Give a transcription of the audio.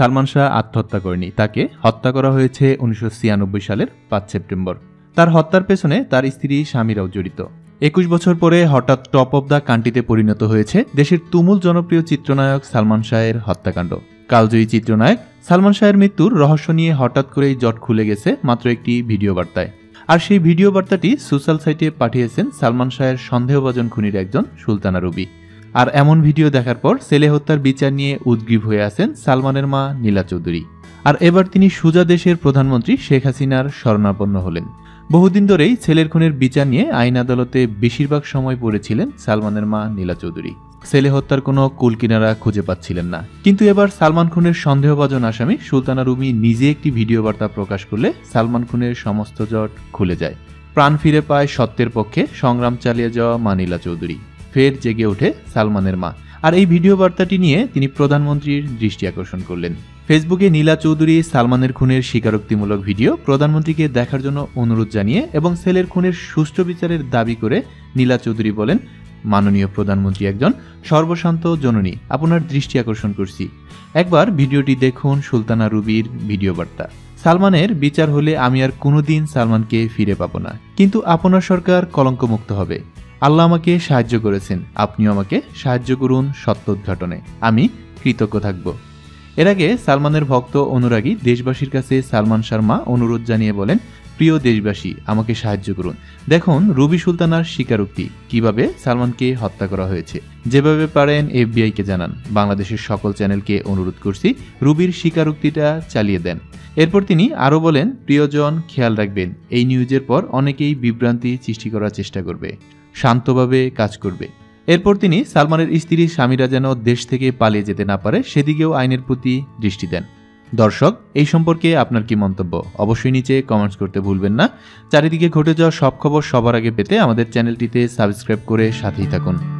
সালমান শাহ আত্মহত্যা করেনি। তাকে হত্যা করা হয়েছে উনিশশো ছিয়ানব্বই সালের পাঁচ সেপ্টেম্বর। তার হত্যার পেছনে তার স্ত্রী স্বামীরাও জড়িত। একুশ বছর পরে হঠাৎ টপ অব দ্য কান্ট্রিতে পরিণত হয়েছে দেশের তুমুল জনপ্রিয় চিত্রনায়ক সালমান শাহের হত্যাকাণ্ড। কালজয়ী চিত্রনায়ক সালমান শাহের মৃত্যুর রহস্য নিয়ে হঠাৎ করেই জট খুলে গেছে মাত্র একটি ভিডিও বার্তায়। আর সেই ভিডিও বার্তাটি সোশ্যাল সাইটে পাঠিয়েছেন সালমান শাহের সন্দেহভাজন খুনির একজন সুলতানা রবি। আর এমন ভিডিও দেখার পর ছেলে হত্যার বিচার নিয়ে উদ্গ্রীব হয়ে আছেন সালমানের মা নীলা চৌধুরী। আর এবার তিনি সুজা দেশের প্রধানমন্ত্রী শেখ হাসিনার শরণাপন্ন হলেন। বহুদিন ধরেই ছেলের খুনের বিচার নিয়ে আইন আদালতে বেশিরভাগ সময় পড়েছিলেন সালমানের মা নীলা চৌধুরী। ছেলে হত্যার কোনো কুলকিনারা খুঁজে পাচ্ছিলেন না। কিন্তু এবার সালমান খুনের সন্দেহভাজন আসামি সুলতানা রুমি নিজে একটি ভিডিও বার্তা প্রকাশ করলে সালমান খুনের সমস্ত জট খুলে যায়। প্রাণ ফিরে পায় সত্যের পক্ষে সংগ্রাম চালিয়ে যাওয়া মা নীলা চৌধুরী। ফের জেগে ওঠে সালমানের মা। আর এই ভিডিও বার্তাটি নিয়ে তিনি প্রধানমন্ত্রীর দৃষ্টি আকর্ষণ করলেন। ফেসবুকে নীলা চৌধুরী সালমানের খুনের স্বীকারোক্তিমূলক ভিডিও প্রধানমন্ত্রীকে দেখার জন্য অনুরোধ জানিয়ে এবং ছেলের খুনের সুষ্ঠু বিচারের দাবি করে নীলা চৌধুরী বলেন, মাননীয় প্রধানমন্ত্রী একজন সর্বশান্ত জননী, আপনার দৃষ্টি আকর্ষণ করছি। একবার ভিডিওটি দেখুন সুলতানা রুবির ভিডিও বার্তা। সালমানের বিচার হলে আমি আর কোনোদিন সালমানকে ফিরে পাব না। কিন্তু আপনার সরকার কলঙ্কমুক্ত হবে। আল্লাহ আমাকে সাহায্য করেছেন। আপনিও আমাকে সাহায্য করুন সত্য উদ্ঘাটনে। আমি কৃতজ্ঞ থাকব। এর আগে সালমানের ভক্ত অনুরাগী দেশবাসীর কাছে সালমান শর্মা অনুরোধ জানিয়ে বলেন, প্রিয় দেশবাসী, আমাকে সাহায্য করুন। দেখুন, রুবি সুলতানার স্বীকারোক্তি, কীভাবে সালমানকে হত্যা করা হয়েছে। যেভাবে পারেন এফবিআইকে জানান। বাংলাদেশের সকল চ্যানেলকে অনুরোধ করছি রুবির স্বীকারোক্তিটা চালিয়ে দেন। এরপর তিনি আরও বলেন, প্রিয়জন, খেয়াল রাখবেন, এই নিউজের পর অনেকেই বিভ্রান্তি সৃষ্টি করার চেষ্টা করবে। শান্তভাবে কাজ করবে। এরপর তিনি সালমানের স্ত্রী স্বামীরা যেন দেশ থেকে পালিয়ে যেতে না পারে, সেদিকেও আইনের প্রতি দৃষ্টি দেন। দর্শক, এই সম্পর্কে আপনার কি মন্তব্য? অবশ্যই নিচে কমেন্টস করতে ভুলবেন না। চারিদিকে ঘটে যাওয়া সব খবর সবার আগে পেতে আমাদের চ্যানেলটিতে সাবস্ক্রাইব করে সাথেই থাকুন।